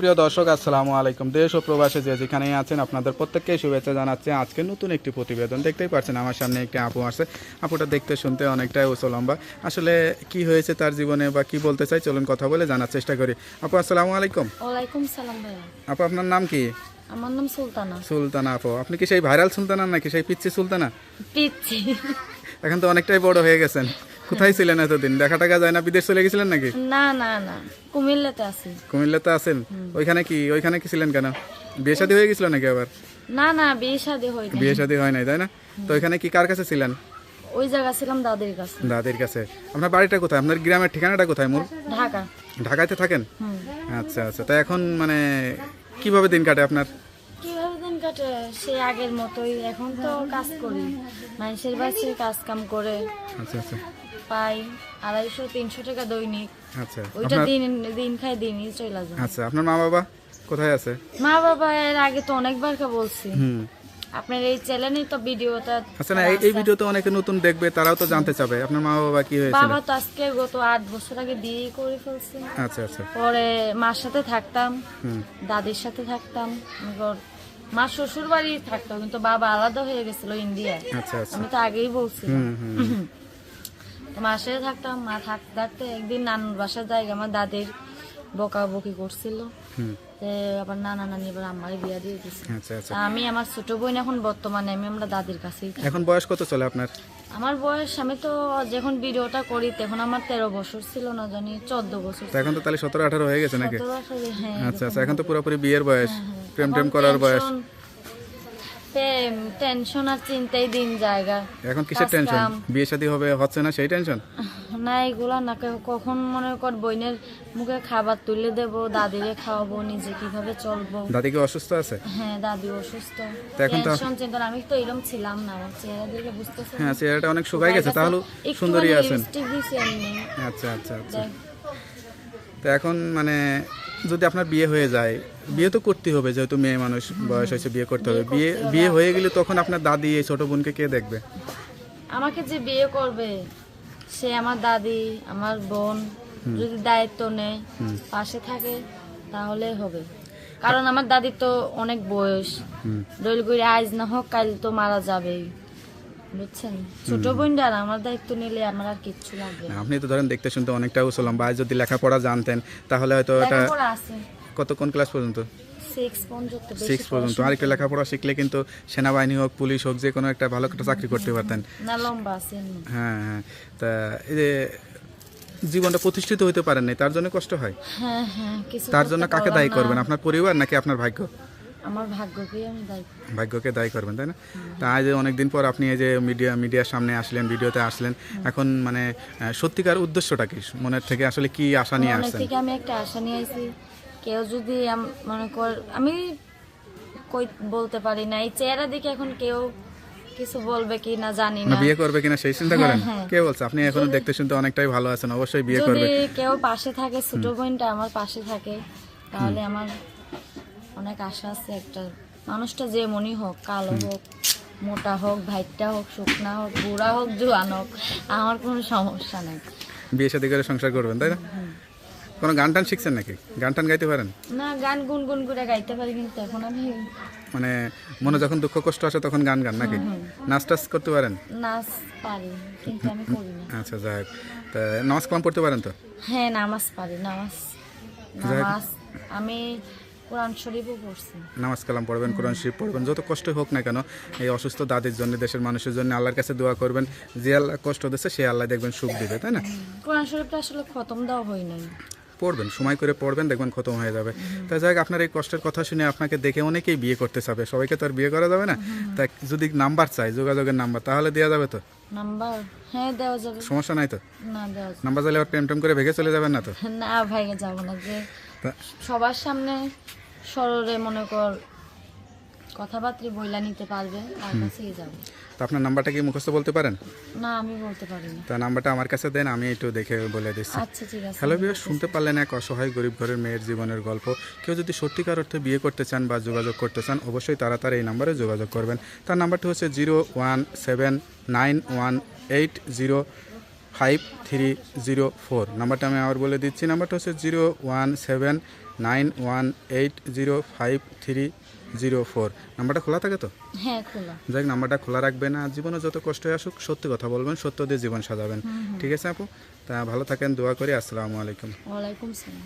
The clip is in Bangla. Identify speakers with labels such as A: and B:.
A: প্রিয় দর্শক আসসালামু আলাইকুম। দেশ ও প্রবাসে যে যেখানেই আছেন আপনাদের প্রত্যেককে শুভেচ্ছা জানাচ্ছে। আজকে নতুন একটি প্রতিবেদন দেখতেই পাচ্ছেন আমার সামনে একটি আপু আসছে আপুটা দেখতে শুনতে অনেকটাই উঁচু লম্বা আসলে কি হয়েছে তার জীবনে বা কি বলতে চাই চলুন কথা বলে জানার চেষ্টা করি। আপু আসসালামু আলাইকুম।
B: ওয়ালাইকুম সালাম ভাইয়া।
A: আপু আপনার নাম কি?
B: আমার নাম সুলতানা।
A: সুলতানা আপু। আপনি কি সেই ভাইরাল সুলতানা নাকি সেই পিচ্ছি সুলতানা?
B: পিচ্ছি
A: এখন তো অনেকটাই বড় হয়ে গেছেন। কোথায় ছিলেন এতদিন? দেখা টাকা যায় না বিদেশ চলে গেছিলেন নাকি?
B: না না না। কুমিল্লাতে আছি।
A: কুমিল্লাতে আছেন? ওইখানে কি ওইখানে কি ছিলেন কেন? বিয়ে শাদী হয়ে গেছিল নাকি আবার?
B: না না বিয়ে শাদী হয়নি
A: বিয়ে শাদী হয় নাই তাই না? তো ওইখানে কি কার কাছে ছিলেন?
B: ওই জায়গা ছিলাম দাদির কাছে।
A: দাদির কাছে। আপনার বাড়িটা কোথায়? আপনার গ্রামের ঠিকানাটা কোথায় মূল
B: ঢাকা।
A: ঢাকাতে থাকেন? আচ্ছা আচ্ছা। তা এখন মানে কীভাবে দিন কাটে আপনার?
B: সে আগের মতোই। এখন তো কাজ করি। মানুষের বাসে কাজ কাম করে।
A: আচ্ছা আচ্ছা।
B: পাই আড়াইশো তিনশো টাকা দৈনিক।
A: আচ্ছা
B: ওইটা দিন দিন খাই দিনই চলে যায়।
A: আচ্ছা আপনার মা বাবা কোথায় আছে?
B: মা বাবা এর আগে তো অনেকবার কে বলছি।
A: হুম।
B: আপনার এই চ্যানেলই তো ভিডিওটা
A: আচ্ছা না এই- ভিডিওতে অনেকে নতুন দেখবে তারাও তো জানতে চাবে। আপনার মা বাবা কি হয়েছিল?
B: বাবা তো আজকে গত আট বছর আগে বিয়ে করে ফেলছে।
A: আচ্ছা আচ্ছা।
B: পরে মার সাথে থাকতাম। দাদির সাথে থাকতাম। মা শ্বশুর বাড়ি থাকতাম কিন্তু বাবা আলাদা হয়ে গেছিল ইন্ডিয়ায়।
A: আচ্ছা আচ্ছা।
B: আমি তো আগেই বলছি মার সাথে থাকতাম মা থাকতে থাকতে একদিন নানুর বাসার জায়গা আমার দাদির বকাবকি করছিল। আবার নানা নানি এবার আমার বিয়া দিয়ে দিছে।
A: আচ্ছা
B: আমি আমার ছোট বোন এখন বর্তমানে আমি আমরা দাদির কাছেই
A: এখন বয়স কত চলে আপনার?
B: আমার বয়স আমি তো যখন ভিডিওটা করি তখন আমার তেরো বছর ছিল না জানি চোদ্দ বছর
A: এখন তো তাহলে সতেরো আঠারো হয়ে গেছে নাকি?
B: হ্যাঁ
A: আচ্ছা আচ্ছা এখন তো পুরোপুরি বিয়ের বয়স। প্রেম টেম করার বয়স।
B: প্রেম টেনশন আর চিন্তাই দিন জায়গা।
A: এখন কিসের টেনশন বিয়ে শাদী হবে হচ্ছে না সেই টেনশন
B: না এগুলা না কখন মনে কর বইনের মুখে খাবার তুলে দেব দাদিরে খাওয়াবো নিজে কীভাবে চলবো।
A: দাদি কি অসুস্থ আছে?
B: হ্যাঁ দাদি অসুস্থ।
A: তো এখন তো-
B: টেনশন চিন্তা আমি তো এরকম ছিলাম না আমার চেহারা দিকে বুঝতেছে
A: হ্যাঁ চেহারাটা অনেক শুকাই গেছে তাহলে সুন্দরী আছেন। আচ্ছা আচ্ছা আচ্ছা। তো এখন মানে যদি আপনার বিয়ে হয়ে যায় বিয়ে তো করতে হবে যেহেতু মেয়ে মানুষ বয়স হয়েছে বিয়ে করতে হবে। বিয়ে বিয়ে হয়ে গেলে তখন আপনার দাদি এই ছোট বোনকে কে দেখবে?
B: আমাকে যে বিয়ে করবে সে আমার দাদি আমার বোন যদি দায়িত্ব নেয় পাশে থাকে তাহলে হবে। কারণ আমার দাদি তো অনেক বয়স। দৈল আজ না হোক কাল তো মারা যাবেই। বুঝছেন? ছোট বোনটা আমার দায়িত্ব নিলে আমার আর কিচ্ছু লাগবে না।
A: আপনি তো ধরেন দেখতে শুনতে অনেকটা বা যদি লেখাপড়া জানতেন তাহলে হয়তো এটা
B: লেখাপড়া
A: কত কোন ক্লাস পর্যন্ত?
B: সিক্স পর্যন্ত
A: পর্যন্ত। আরেকটা লেখাপড়া শিখলে কিন্তু সেনাবাহিনী হোক পুলিশ হোক যে কোনো একটা ভালো একটা চাকরি করতে পারতেন। হ্যাঁ হ্যাঁ। তা এই যে জীবনটা প্রতিষ্ঠিত হতে পারেন নাই তার জন্য কষ্ট হয়?
B: হ্যাঁ হ্যাঁ
A: তার জন্য কাকে দায়ী করবেন? আপনার পরিবার নাকি আপনার ভাগ্য?
B: আমার ভাগ্যকেই আমি দায়ী
A: ভাগ্যকে দায়ী করবেন তাই না? তা আজ অনেকদিন পর আপনি এই যে মিডিয়া মিডিয়ার সামনে আসলেন ভিডিওতে আসলেন এখন মানে সত্যিকার উদ্দেশ্যটা কি? মনের থেকে আসলে কি আশা নিয়ে আসছেন?
B: থেকে আমি একটা আশা নিয়ে আইছি। কেউ যদি মনে কর আমি কই বলতে পারি না। এই চেহারা দেখে এখন কেউ কিছু বলবে কি না জানি
A: না বিয়ে করবে কিনা সেই চিন্তা করেন?
B: হ্যাঁ।
A: কে বলছে? আপনি এখনও দেখতে শুনতে অনেকটাই ভালো আছেন অবশ্যই বিয়ে করবে।
B: যদি কেউ পাশে থাকে ছোট বোনটা আমার পাশে থাকে তাহলে আমার অনেক আশা আছে একটা। মানুষটা যে মনি হোক কালো হোক মোটা হোক ভাইটটা হোক শুকনা হোক বুড়া হোক জোয়ান হোক আমার কোনো সমস্যা নেই।
A: বিয়ে শাদী করে সংসার করবেন তাই না? কোনো গান টান শিখছেন নাকি? গান টান গাইতে পারেন?
B: না গান গুনগুন করে গাইতে পারি কিন্তু এখন আমি
A: মানে মনে যখন দুঃখ কষ্ট আসে তখন গান গান নাকি? নাচ টাচ করতে পারেন?
B: নাচ পারি কিন্তু আমি করি না।
A: আচ্ছা যাই। তা নামাজ কালাম পড়তে পারেন তো?
B: হ্যাঁ নামাজ পারি নামাজ নামাজ আমি কোরআন শরীফও পড়ছি।
A: নামাজ কালাম পড়বেন কোরআন শরীফ পড়বেন যত কষ্ট হোক না কেন এই অসুস্থ দাদির জন্য দেশের মানুষের জন্য আল্লাহর কাছে দোয়া করবেন যে আল্লাহ কষ্ট দিচ্ছে সে আল্লাহ দেখবেন সুখ দিবে তাই না?
B: কোরআন শরীফটা আসলে খতম দেওয়া হয় নাই।
A: পড়বেন সময় করে পড়বেন দেখবেন খতম হয়ে যাবে। তা যাই আপনার এই কষ্টের কথা শুনে আপনাকে দেখে অনেকেই বিয়ে করতে চাবে সবাইকে তো আর বিয়ে করা যাবে না? তা যদি নাম্বার চাই যোগাযোগের নাম্বার তাহলে দেওয়া যাবে তো?
B: নাম্বার? হ্যাঁ দেওয়া যাবে।
A: সমস্যা নাই তো?
B: না দেওয়া
A: নাম্বার চাইলে আবার প্রেম টেম করে ভেঙে চলে যাবেন না তো?
B: না ভাইগে যাব না যে সবার সামনে সরলে মনে কর কথাবার্তা বইলা নিতে পারবে তার কাছেই যাব।
A: তা আপনার নাম্বারটা কি মুখস্থ বলতে পারেন?
B: না আমি বলতে পারি না।
A: তা নাম্বারটা আমার কাছে দেন আমি একটু দেখে বলে দিচ্ছি।
B: আচ্ছা ঠিক আছে।
A: হ্যালো বিয়ার শুনতে পারলেন এক অসহায় গরিব ঘরের মেয়ের জীবনের গল্প। কেউ যদি সত্যিকার অর্থে বিয়ে করতে চান বা যোগাযোগ করতে চান অবশ্যই তারা তার এই নাম্বারে যোগাযোগ করবেন। তার নাম্বারটি হচ্ছে zero one seven nine one eight zero five three zero four নাম্বারটা আমি আবার বলে দিচ্ছি নাম্বারটা হচ্ছে zero one seven nine one eight zero five three zero four নাম্বারটা খোলা থাকে তো?
B: হ্যাঁ খোলা।
A: যাই হোক, নাম্বারটা খোলা রাখবেন আর জীবনে যত কষ্টই আসুক সত্যি কথা বলবেন সত্য দিয়ে জীবন সাজাবেন। ঠিক আছে আপু? তা ভালো থাকেন দোয়া করি আসসালামু আলাইকুম।
B: ওয়ালাইকুম সালাম